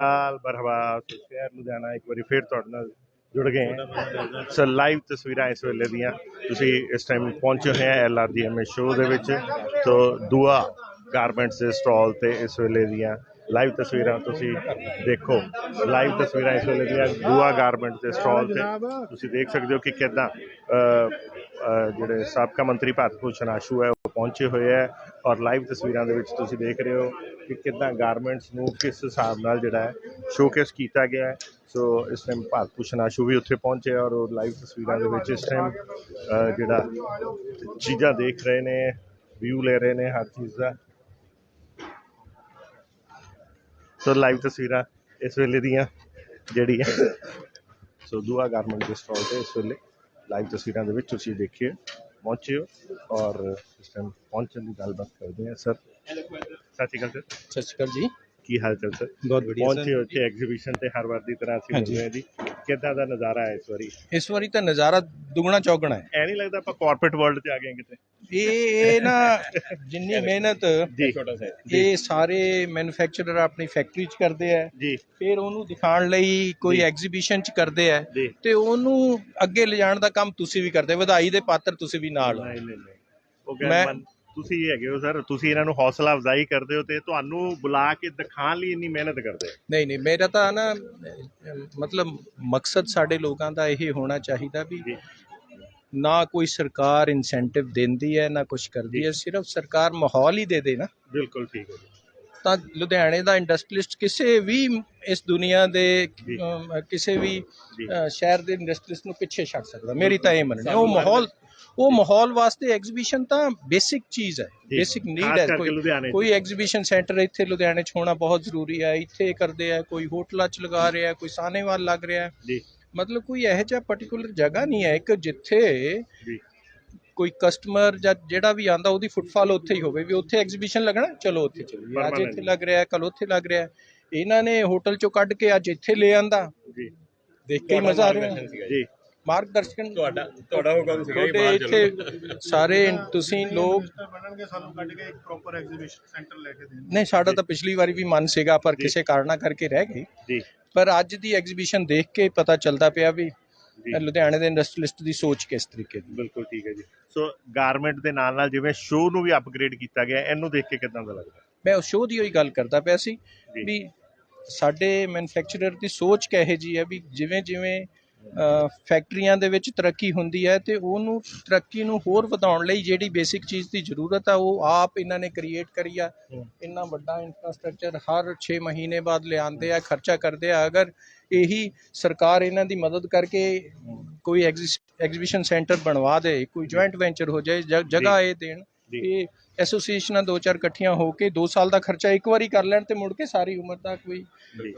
ਹਾਲ ਮਰਹਬਾ ਸ਼ਹਿਰ ਲੁਧਿਆਣਾ ਇੱਕ ਵਾਰੀ ਫੇਰ ਤੁਹਾਡੇ ਨਾਲ ਜੁੜ ਗਏ ਹਾਂ। ਸੋ ਲਾਈਵ ਤਸਵੀਰਾਂ ਇਸ ਵੇਲੇ ਦੀਆਂ ਤੁਸੀਂ ਇਸ ਟਾਈਮ ਪਹੁੰਚੇ ਹੋਏ ਆ ਐਲਆਰਡੀਐਮ ਸ਼ੋਅ ਦੇ ਵਿੱਚ। ਤੋ ਦੁਆ ਗਾਰਮੈਂਟਸ ਦੇ ਸਟਾਲ ਤੇ ਇਸ ਵੇਲੇ ਦੀਆਂ ਲਾਈਵ ਤਸਵੀਰਾਂ ਤੁਸੀਂ ਦੇਖੋ। ਲਾਈਵ ਤਸਵੀਰਾਂ ਇਸ ਵੇਲੇ ਦੀਆਂ ਦੁਆ ਗਾਰਮੈਂਟਸ ਦੇ ਸਟਾਲ ਤੇ। ਤੁਸੀਂ ਦੇਖ ਸਕਦੇ ਹੋ ਕਿ ਕਿੱਦਾਂ ਜਿਹੜੇ ਸਾਬਕਾ ਮੰਤਰੀ ਭਾਰਤ ਭੂਸ਼ਣ ਆਸ਼ੂ ਹੈ, ਉਹ ਪਹੁੰਚੇ ਹੋਏ ਹੈ। ਔਰ ਲਾਈਵ ਤਸਵੀਰਾਂ ਦੇ ਵਿੱਚ ਤੁਸੀਂ ਦੇਖ ਰਹੇ ਹੋ ਕਿ ਕਿੱਦਾਂ ਗਾਰਮੈਂਟਸ ਨੂੰ ਕਿਸ ਹਿਸਾਬ ਨਾਲ ਜਿਹੜਾ ਹੈ ਸ਼ੋਕੇਸ ਕੀਤਾ ਗਿਆ ਹੈ। ਸੋ ਇਸ ਟਾਈਮ ਭਾਰਤ ਭੂਸ਼ਣ ਆਸ਼ੂ ਵੀ ਉੱਥੇ ਪਹੁੰਚੇ ਔਰ ਉਹ ਲਾਈਵ ਤਸਵੀਰਾਂ ਦੇ ਵਿੱਚ ਇਸ ਟਾਈਮ ਜਿਹੜਾ ਚੀਜ਼ਾਂ ਦੇਖ ਰਹੇ ਨੇ ਵਿਊ ਲੈ ਰਹੇ ਨੇ ਹਰ ਚੀਜ਼ ਦਾ। ਸੋ ਲਾਈਵ ਤਸਵੀਰਾਂ ਇਸ ਵੇਲੇ ਦੀਆਂ ਜਿਹੜੀ ਹੈ ਸੋ ਦੁਆ ਗਾਰਮੈਂਟ ਦੇ ਸਟਾਲ ਤੇ ਇਸ ਵੇਲੇ ਲਾਈਵ ਤਸਵੀਰਾਂ ਦੇ ਵਿੱਚ ਤੁਸੀਂ ਦੇਖਿਓ ਪਹੁੰਚੇ ਹੋ ਔਰ ਇਸ ਟਾਈਮ ਪਹੁੰਚਣ ਦੀ ਗੱਲਬਾਤ ਕਰਦੇ ਹਾਂ ਸਰ ਸਤਿ ਸ਼੍ਰੀ ਅਕਾਲ ਸਰ ਸਤਿ ਸ਼੍ਰੀ ਅਕਾਲ ਜੀ ਕੀ ਹਾਲ ਚਾਲ ਸਰ? ਬਹੁਤ ਵਧੀਆ ਪਹੁੰਚੇ ਹੋ ਇੱਥੇ ਐਗਜ਼ੀਬਿਸ਼ਨ ਤੇ ਹਰ ਵਾਰ ਦੀ ਤਰ੍ਹਾਂ ਅਸੀਂ ਹਾਂਜੀ। ਮਿਲਦੇ ਹਾਂ ਜੀ। ਕਿੱਦਾਂ ਦਾ ਨਜ਼ਾਰਾ ਹੈ ਇਸ ਵਾਰੀ? ਇਸ ਵਾਰੀ ਤਾਂ ਨਜ਼ਾਰਾ ਦੁਗਣਾ ਚੌਗਣਾ ਹੈ। ਐ ਨਹੀਂ ਲੱਗਦਾ ਆਪਾਂ ਕਾਰਪੋਰੇਟ ਵਰਲਡ 'ਚ ਆ ਗਏ ਹਾਂ ਕਿਤੇ? ਇਹ ਇਹ ਨਾ ਜਿੰਨੀ ਮਿਹਨਤ ਜੀ। ਇਹ ਸਾਰੇ ਮੈਨੂਫੈਕਚਰਰ ਆਪਣੀ ਫੈਕਟਰੀ 'ਚ ਕਰਦੇ ਆ। ਜੀ। ਫਿਰ ਉਹਨੂੰ ਦਿਖਾਉਣ ਲਈ ਕੋਈ ਜੀ। ਐਗਜ਼ੀਬਿਸ਼ਨ 'ਚ ਕਰਦੇ ਆ। ਜੀ। ਤੇ ਉਹਨੂੰ ਅੱਗੇ ਲਿਜਾਣ ਦਾ ਕੰਮ ਤੁਸੀਂ ਵੀ ਕਰਦੇ ਵਧਾਈ ਦੇ ਪਾਤਰ ਤੁਸੀਂ ਵੀ ਨਾਲ ਹੋ। ਨਹੀਂ ਨਹੀਂ ਨਹੀਂ। ਉਹ ਮੈਂ- ਗੱਲ ਤੁਸੀਂ ਹੈਗੇ ਹੋ ਸਰ। ਤੁਸੀਂ ਇਹਨਾਂ ਨੂੰ ਹੌਸਲਾ ਅਫਜ਼ਾਈ ਕਰਦੇ ਹੋ ਤੇ ਤੁਹਾਨੂੰ ਬੁਲਾ ਕੇ ਦਿਖਾਉਣ ਲਈ ਇੰਨੀ ਮਿਹਨਤ ਕਰਦੇ ਹੋ? ਨਹੀਂ ਨਹੀਂ ਮੇਰਾ ਤਾਂ ਨਾ ਮਤਲਬ ਮਕਸਦ ਸਾਡੇ ਲੋਕਾਂ ਦਾ ਇਹ ਹੋਣਾ ਚਾਹੀਦਾ ਵੀ ਨਾ ਕੋਈ ਸਰਕਾਰ ਇਨਸੈਂਟਿਵ ਦਿੰਦੀ ਹੈ ਨਾ ਕੁਝ ਕਰਦੀ ਹੈ ਸਿਰਫ ਸਰਕਾਰ ਮਾਹੌਲ ਹੀ ਦੇ ਦੇ ਨਾ। ਬਿਲਕੁਲ ਠੀਕ ਹੈ ਤਾਂ ਲੁਧਿਆਣੇ ਦਾ ਇੰਡਸਟਰੀਲਿਸਟ ਕਿਸੇ ਵੀ ਇਸ ਦੁਨੀਆ ਦੇ ਕਿਸੇ ਵੀ ਸ਼ਹਿਰ ਦੇ ਇੰਡਸਟਰੀਲਿਸਟ ਨੂੰ ਪਿੱਛੇ ਛੱਡ ਸਕਦਾ। ਮੇਰੀ ਤਾਂ ਇਹ ਮੰਨਣਾ। ਉਹ ਮਾਹੌਲ ਉਹ ਮਾਹੌਲ ਵਾਸਤੇ ਐਗਜ਼ੀਬਿਸ਼ਨ ਤਾਂ ਬੇਸਿਕ ਚੀਜ਼ ਹੈ ਜੀ। ਬੇਸਿਕ ਨੀਡ ਹੈ। ਕੋਈ। ਕੋਈ ਐਗਜ਼ੀਬਿਸ਼ਨ ਸੈਂਟਰ ਇੱਥੇ ਲੁਧਿਆਣੇ 'ਚ ਹੋਣਾ ਬਹੁਤ ਜ਼ਰੂਰੀ ਹੈ ਇੱਥੇ ਕਰਦੇ ਆ ਕੋਈ ਹੋਟਲਾਂ 'ਚ ਲਗਾ ਰਿਹਾ ਕੋਈ ਸਾਹਨੇਵਾਲ ਲੱਗ ਰਿਹਾ ਹੈ। ਜੀ। ਮਤਲਬ ਕੋਈ ਇਹੋ ਜਿਹਾ ਪਾਰਟਿਕੂਲਰ ਜਗ੍ਹਾ ਨਹੀਂ ਹੈ ਕਿ ਜਿੱਥੇ ਜੀ। ਕੋਈ ਕਸਟਮਰ ਜਾਂ ਜਿਹੜਾ ਵੀ ਆਂਦਾ ਉਹਦੀ ਫੁੱਟਫਾਲ ਉੱਥੇ ਹੀ ਹੋਵੇ ਵੀ ਉੱਥੇ ਐਗਜ਼ੀਬਿਸ਼ਨ ਲੱਗਣਾ ਚਲੋ ਉੱਥੇ ਚਲੀਏ ਅੱਜ। ਇੱਥੇ ਲੱਗ ਰਿਹਾ ਕੱਲ ਉੱਥੇ ਲੱਗ ਰਿਹਾ ਇਹਨਾਂ ਨੇ ਹੋਟਲ ਚੋਂ ਕੱਢ ਕੇ ਅੱਜ ਇੱਥੇ ਲੈ ਆਂਦਾ। ਜੀ। ਦੇਖ ਕੇ ਮਜ਼ਾ ਆ ਰਿਹਾ। ਜੀ। ਮਾਰਗਦਰਸ਼ਨ ਤੁਹਾਡਾ ਤੁਹਾਡਾ ਤੁਹਾਡੇ ਬਾਹਰ ਚੱਲੋ ਇੱਥੇ ਸਾਰੇ ਤੁਸੀਂ ਲੋਕ ਬਣਨਗੇ ਸਾਨੂੰ ਕੱਢ ਕੇ ਇੱਕ ਪ੍ਰੋਪਰ ਐਗਜ਼ੀਬਿਸ਼ਨ ਸੈਂਟਰ ਲੈ ਕੇ ਦੇਣ। ਨਹੀਂ ਸਾਡਾ ਤਾਂ ਪਿਛਲੀ ਵਾਰੀ ਵੀ ਮਨ ਸੀਗਾ ਪਰ ਕਿਸੇ ਕਾਰਨਾ ਕਰਕੇ ਰਹਿ ਗਈ ਜੀ। ਪਰ ਅੱਜ ਦੀ ਐਗਜ਼ੀਬਿਸ਼ਨ ਦੇਖ ਕੇ ਪਤਾ ਚੱਲਦਾ ਪਿਆ ਵੀ। ਲੁਧਿਆਣੇ ਦੇ ਇੰਡਸਟਰੀਲਿਸਟ ਦੀ ਸੋਚ ਕਿਸ ਤਰੀਕੇ ਦੀ। ਬਿਲਕੁਲ ਠੀਕ ਹੈ ਜੀ। ਸੋ ਗਾਰਮੈਂਟ ਦੇ ਨਾਲ ਨਾਲ ਜਿਵੇਂ ਸ਼ੋਅ ਨੂੰ ਵੀ ਅਪਗ੍ਰੇਡ ਕੀਤਾ ਗਿਆ ਇਹਨੂੰ ਦੇਖ ਕੇ ਕਿਦਾਂ ਦਾ ਲੱਗਦਾ? ਮੈਂ ਉਸ ਸ਼ੋਅ ਦੀ ਹੋਈ ਗੱਲ ਕਰਦਾ ਪਿਆ ਸੀ। ਵੀ ਸਾਡੇ ਮੈਨੂਫੈਕਚਰਰ ਦੀ ਸੋਚ ਕਹੇ ਜੀ ਹੈ ਵੀ ਜਿਵੇਂ ਜਿਵੇਂ ਫੈਕਟਰੀਆਂ ਦੇ ਵਿੱਚ ਤਰੱਕੀ ਹੁੰਦੀ ਹੈ ਤੇ ਉਹਨੂੰ ਤਰੱਕੀ ਨੂੰ ਹੋਰ ਵਧਾਉਣ ਲਈ ਜਿਹੜੀ ਬੇਸਿਕ ਚੀਜ਼ ਦੀ ਜ਼ਰੂਰਤ ਆ ਉਹ ਆਪ ਇਹਨਾਂ ਨੇ ਕ੍ਰੀਏਟ ਕਰੀ ਆ। ਇੰਨਾ ਵੱਡਾ ਇਨਫਰਾਸਟ੍ਰਕਚਰ ਹਰ 6 ਮਹੀਨੇ ਬਾਅਦ ਲਿਆਉਂਦੇ ਆ ਖਰਚਾ ਕਰਦੇ ਆ। ਅਗਰ ਇਹੀ ਸਰਕਾਰ ਇਹਨਾਂ ਦੀ ਮਦਦ ਕਰਕੇ ਕੋਈ ਐਗਜ਼ੀਬਿਸ਼ਨ ਸੈਂਟਰ ਬਣਵਾ ਦੇ ਕੋਈ ਜੁਆਇੰਟ ਵੈਂਚਰ ਹੋ ਜਾਏ ਜਗ੍ਹਾ ਇਹ ਦੇਣ ਇਹ ਐਸੋਸੀਏਸ਼ਨਾਂ ਦੋ ਚਾਰ ਇਕੱਠੀਆਂ ਹੋ ਕੇ 2 ਸਾਲ ਦਾ ਖਰਚਾ ਇੱਕ ਵਾਰੀ ਕਰ ਲੈਣ ਤੇ ਮੁੜ ਕੇ ਸਾਰੀ ਉਮਰ ਦਾ ਕੋਈ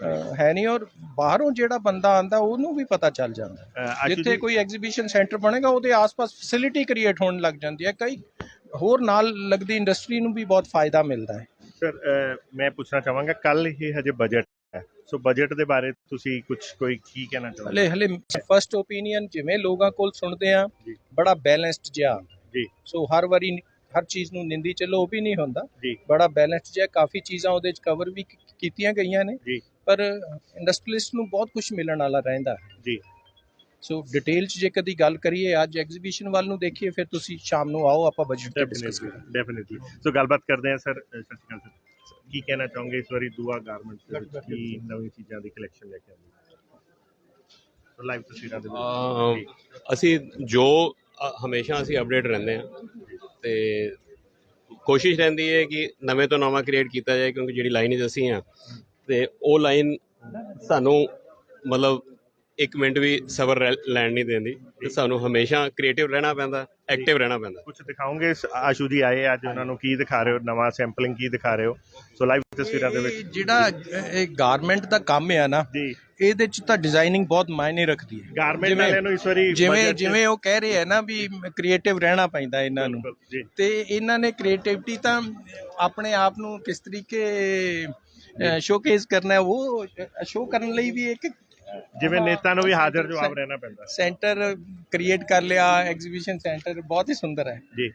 ਅ, ਹੈ ਨਹੀਂ ਔਰ ਬਾਹਰੋਂ ਜਿਹੜਾ ਬੰਦਾ ਆਂਦਾ ਉਹਨੂੰ ਵੀ ਪਤਾ ਚੱਲ ਜਾਂਦਾ। ਅ, ਜਿੱਥੇ ਕੋਈ ਐਗਜ਼ੀਬਿਸ਼ਨ ਸੈਂਟਰ ਬਣੇਗਾ ਉਹਦੇ ਆਸ-ਪਾਸ ਫੈਸਿਲਿਟੀ ਕ੍ਰੀਏਟ ਹੋਣ ਲੱਗ ਜਾਂਦੀ ਹੈ। ਕਈ ਹੋਰ ਨਾਲ ਲੱਗਦੀ ਇੰਡਸਟਰੀ ਨੂੰ ਵੀ ਬਹੁਤ ਫਾਇਦਾ ਮਿਲਦਾ ਹੈ। ਸਰ ਮੈਂ ਪੁੱਛਣਾ ਚਾਹਾਂਗਾ ਕੱਲ ਇਹ ਹਜੇ ਬਜਟ ਹੈ। ਸੋ ਬਜਟ ਦੇ ਬਾਰੇ ਤੁਸੀਂ ਕੁਝ ਕੋਈ ਕੀ ਕਹਿਣਾ ਚਾਹੁੰਦੇ ਹਲੇ ਹਲੇ ਫਰਸਟ ਓਪੀਨੀਅਨ ਜਿਵੇਂ ਲੋਕਾਂ ਕੋਲ ਸੁਣਦੇ ਆ ਜੀ। ਬੜਾ ਬੈਲੈਂਸਡ ਜਿਹਾ। ਜੀ। ਸੋ ਹਰ ਵਾਰੀ ਹਰ ਚੀਜ਼ ਨੂੰ ਨਿੰਦੀ ਚੱਲੋ ਉਹ ਵੀ ਨਹੀਂ ਹੁੰਦਾ। ਬੜਾ ਬੈਲੈਂਸਡ ਜਿਹਾ ਕਾਫੀ ਚੀਜ਼ਾਂ ਉਹਦੇ ਚ ਕਵਰ ਵੀ ਕੀਤੀਆਂ ਗਈਆਂ ਨੇ। ਪਰ ਇੰਡਸਟਰੀਲਿਸਟ ਨੂੰ ਬਹੁਤ ਕੁਝ ਮਿਲਣ ਵਾਲਾ ਰਹਿੰਦਾ ਜੀ। ਸੋ ਡਿਟੇਲ ਚ ਜੇ ਕਦੀ ਗੱਲ ਕਰੀਏ ਅੱਜ ਐਗਜ਼ੀਬਿਸ਼ਨ ਵੱਲ ਨੂੰ ਦੇਖੀਏ ਫਿਰ ਤੁਸੀਂ ਸ਼ਾਮ ਨੂੰ ਆਓ ਆਪਾਂ ਬਜਟ ਤੇ ਡਿਸਕਸ ਡੈਫੀਨਿਟਲੀ ਕਰਾਂਗੇ। ਡੈਫੀਨਿਟਲੀ ਸੋ ਗੱਲਬਾਤ ਕਰਦੇ ਹਾਂ ਸਰ ਸਤਿ ਸ਼੍ਰੀ ਅਕਾਲ ਸਰ। ਕੀ ਕਹਿਣਾ ਚਾਹੋਗੇ ਇਸ ਵਾਰੀ ਦੁਆ ਗਾਰਮੈਂਟਸ ਦੇ ਵਿੱਚ ਕੀ ਨਵੀਂ ਚੀਜ਼ਾਂ ਦੀ ਕਲੈਕਸ਼ਨ ਲੈ ਕੇ ਆਉਂਦੀ ਸੋ ਲਾਈਵ ਤਸਵੀਰਾਂ ਦੇ ਅਸੀਂ ਜੋ ਹਮੇਸ਼ਾ ਅਸੀਂ ਅਪਡੇਟ ਰਹਿੰਦੇ ਹਾਂ। ਤੇ ਕੋਸ਼ਿਸ਼ ਰਹਿੰਦੀ ਹੈ ਕਿ ਨਵੇਂ ਤੋਂ ਨਵਾਂ ਕ੍ਰੀਏਟ ਕੀਤਾ ਜਾਏ ਕਿਉਂਕਿ ਜਿਹੜੀ ਲਾਈਨ 'ਚ ਅਸੀਂ ਆ ਤੇ ਉਹ ਲਾਈਨ ਸਾਨੂੰ ਮਤਲਬ ਇੱਕ ਮਿੰਟ ਵੀ ਸਬਰ ਲੈਣ ਨਹੀਂ ਦਿੰਦੀ। ਤੇ ਸਾਨੂੰ ਹਮੇਸ਼ਾ ਕ੍ਰੀਏਟਿਵ ਰਹਿਣਾ ਪੈਂਦਾ ਐਕਟਿਵ ਰਹਿਣਾ ਪੈਂਦਾ। ਕੁਝ ਦਿਖਾਓਗੇ? ਆਸ਼ੂ ਜੀ ਆਏ ਅੱਜ ਉਹਨਾਂ ਨੂੰ ਕੀ ਦਿਖਾ ਰਹੇ ਹੋ? ਨਵਾਂ ਸੈਂਪਲਿੰਗ ਕੀ ਦਿਖਾ ਰਹੇ ਹੋ? ਸੋ ਲਾਈਵ ਤਸਵੀਰਾਂ ਦੇ ਵਿੱਚ। ਜਿਹੜਾ ਇਹ ਗਾਰਮੈਂਟ ਦਾ ਕੰਮ ਆ ਨਾ ਜੀ। ਇਹਦੇ ਚ ਤਾਂ ਡਿਜ਼ਾਈਨਿੰਗ ਬਹੁਤ ਮਾਇਨੇ ਰੱਖਦੀ ਹੈ। ਗਾਰਮੈਂਟ ਵਾਲਿਆਂ ਨੂੰ ਇਸ ਵਾਰੀ ਜਿਵੇਂ ਜਿਵੇਂ ਉਹ ਕਹਿ ਰਹੇ ਆ ਨਾ ਵੀ ਕ੍ਰੀਏਟਿਵ ਰਹਿਣਾ ਪੈਂਦਾ ਇਹਨਾਂ ਨੂੰ। ਬਿਲਕੁਲ, ਜੀ। ਤੇ ਇਹਨਾਂ ਨੇ ਕ੍ਰੀਏਟਿਵਿਟੀ ਤਾਂ ਆਪਣੇ ਆਪ ਨੂੰ ਕਿਸ ਤਰੀਕੇ ਸ਼ੋਕੇਸ ਕਰਨਾ ਹੈ ਉਹ ਸ਼ੋ ਕਰਨ ਲਈ ਵੀ ਇੱਕ ਜਿਵੇਂ ਨੇਤਾ ਨੂੰ ਵੀ ਹਾਜ਼ਰ ਜਵਾਬ ਰਹਿਣਾ ਪੈਂਦਾ। ਸੈਂਟਰ ਕ੍ਰੀਏਟ ਕਰ ਲਿਆ ਐਗਜ਼ੀਬਿਸ਼ਨ ਸੈਂਟਰ ਬਹੁਤ ਹੀ ਸੁੰਦਰ ਹੈ। ਜੀ।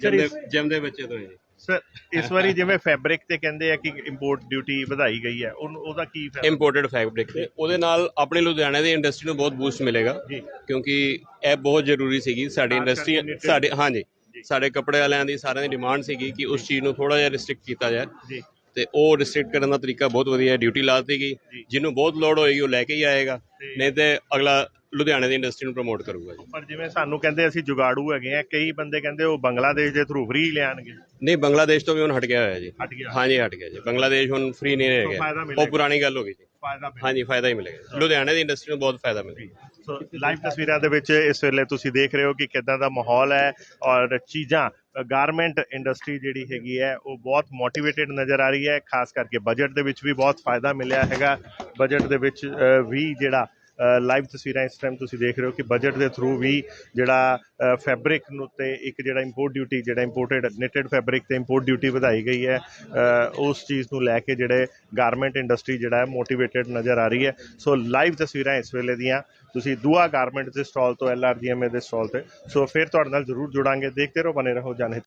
ਜਿਮ ਦੇ ਜਿਮ ਦੇ ਬੱਚੇ ਤੋਂ ਜੀ ਸਰ ਇਸ ਵਾਰੀ ਜਿਵੇਂ ਫੈਬਰਿਕ ਤੇ ਕਹਿੰਦੇ ਆ ਕਿ ਇੰਪੋਰਟ ਡਿਊਟੀ ਵਧਾਈ ਗਈ ਹੈ ਉਹਦਾ ਕੀ ਫਾਇਦਾ ਇੰਪੋਰਟਡ ਫੈਬਰਿਕ ਤੇ ਉਹਦੇ ਨਾਲ ਆਪਣੇ ਲੁਧਿਆਣੇ ਦੀ ਇੰਡਸਟਰੀ ਨੂੰ ਬਹੁਤ ਬੂਸਟ ਮਿਲੇਗਾ ਜੀ। ਕਿਉਂਕਿ ਇਹ ਬਹੁਤ ਜ਼ਰੂਰੀ ਸੀਗੀ ਸਾਡੀ ਇੰਡਸਟਰੀ ਸਾਡੇ ਹਾਂਜੀ। ਸਾਡੇ ਕੱਪੜੇ ਵਾਲਿਆਂ ਦੀ ਸਾਰਿਆਂ ਦੀ ਡਿਮਾਂਡ ਸੀਗੀ ਕਿ ਉਸ ਚੀਜ਼ ਨੂੰ ਥੋੜਾ ਜਿਹਾ ਰਿਸਟ੍ਰਿਕਟ ਕੀਤਾ ਜਾਏ। ਜੀ। ਤੇ ਉਹ ਰਿਸਟ੍ਰਿਕਟ ਕਰਨ ਦਾ ਤਰੀਕਾ ਬਹੁਤ ਵਧੀਆ ਹੈ ਡਿਊਟੀ ਲਾ ਦਿੱਤੀ। ਗਈ। ਜਿਹਨੂੰ ਬਹੁਤ ਲੋਡ ਹੋਏਗੀ ਉਹ ਲੈ ਕੇ ਹੀ ਆਏਗਾ। ਨਹੀਂ ਤੇ ਅਗਲਾ ਲੁਧਿਆਣੇ ਦੀ ਇੰਡਸਟਰੀ ਨੂੰ ਪ੍ਰਮੋਟ ਕਰੂਗਾ ਜੀ। ਪਰ ਜਿਵੇਂ ਸਾਨੂੰ ਕਹਿੰਦੇ ਅਸੀਂ ਜੁਗਾੜੂ ਹੈਗੇ ਆ ਕਈ ਬੰਦੇ ਕਹਿੰਦੇ ਉਹ ਬੰਗਲਾਦੇਸ਼ ਦੇ ਥਰੂ ਫ੍ਰੀ ਲਿਆਣਗੇ। ਨਹੀਂ ਬੰਗਲਾਦੇਸ਼ ਤੋਂ ਵੀ ਹੁਣ ਹਟ ਗਿਆ ਹੋਇਆ ਜੀ। ਹਟ ਗਿਆ। ਹਾਂਜੀ ਹਟ ਗਿਆ ਜੀ। ਬੰਗਲਾਦੇਸ਼ ਹੁਣ ਫ੍ਰੀ ਨਹੀਂ ਰਹਿ ਫਾਇਦਾ ਗਿਆ। ਮਿਲੇਗਾ। ਉਹ ਪੁਰਾਣੀ ਗੱਲ ਹੋ ਗਈ ਜੀ। ਫਾਇਦਾ। ਹਾਂਜੀ ਫਾਇਦਾ ਹੀ ਮਿਲੇਗਾ ਲੁਧਿਆਣੇ ਦੀ ਇੰਡਸਟਰੀ ਨੂੰ ਬਹੁਤ ਫਾਇਦਾ ਮਿਲੇਗਾ ਸੋ ਲਾਈਵ ਤਸਵੀਰਾਂ ਦੇ ਵਿੱਚ ਇਸ ਵੇਲੇ ਤੁਸੀਂ ਦੇਖ ਰਹੇ ਹੋ ਕਿ ਕਿਦਾਂ ਦਾ ਮਾਹੌਲ ਹੈ ਔਰ ਚੀਜ਼ਾਂ ਗਾਰਮੈਂਟ ਇੰਡਸਟਰੀ ਜਿਹੜੀ ਹੈਗੀ ਹੈ, ਉਹ ਬਹੁਤ ਮੋਟੀਵੇਟਿਡ ਨਜ਼ਰ ਆ ਰਹੀ ਹੈ, ਖਾਸ ਕਰਕੇ ਬਜਟ ਦੇ ਵਿੱਚ ਵੀ ਬਹੁਤ ਫਾਇਦਾ ਮਿਲਿਆ ਹੈਗਾ। ਬਜਟ ਦੇ ਵਿੱਚ ਵੀ ਜਿਹੜਾ ਲਾਈਵ ਤਸਵੀਰਾਂ ਇਸ ਟਾਈਮ ਤੁਸੀਂ ਦੇਖ ਰਹੇ ਹੋ ਕਿ ਬਜਟ ਦੇ ਥਰੂ ਵੀ ਜਿਹੜਾ ਫੈਬਰਿਕ ਨੂੰ ਤੇ ਇੱਕ ਜਿਹੜਾ ਇੰਪੋਰਟ ਡਿਊਟੀ ਜਿਹੜਾ ਇੰਪੋਰਟਡ ਨਿਟਡ ਫੈਬਰਿਕ ਤੇ ਇੰਪੋਰਟ ਡਿਊਟੀ ਵਧਾਈ ਗਈ ਹੈ ਉਸ ਚੀਜ਼ ਨੂੰ ਲੈ ਕੇ ਜਿਹੜੇ ਗਾਰਮੈਂਟ ਇੰਡਸਟਰੀ ਜਿਹੜਾ ਹੈ ਮੋਟੀਵੇਟਿਡ ਨਜ਼ਰ ਆ ਰਹੀ ਹੈ। ਸੋ ਲਾਈਵ ਤਸਵੀਰਾਂ ਇਸ ਵੇਲੇ ਦੀਆਂ, ਤੁਸੀਂ ਦੁਆ ਗਾਰਮੈਂਟ ਦੇ ਸਟਾਲ ਤੋਂ ਐਲਆਰਜੀਐਮਏ ਦੇ ਸਟਾਲ ਤੇ। ਸੋ ਫਿਰ ਤੁਹਾਡੇ ਨਾਲ ਜ਼ਰੂਰ ਜੁੜਾਂਗੇ, ਦੇਖਦੇ ਰਹੋ ਬਨੇ ਰਹੋ ਜਨਹਿਤ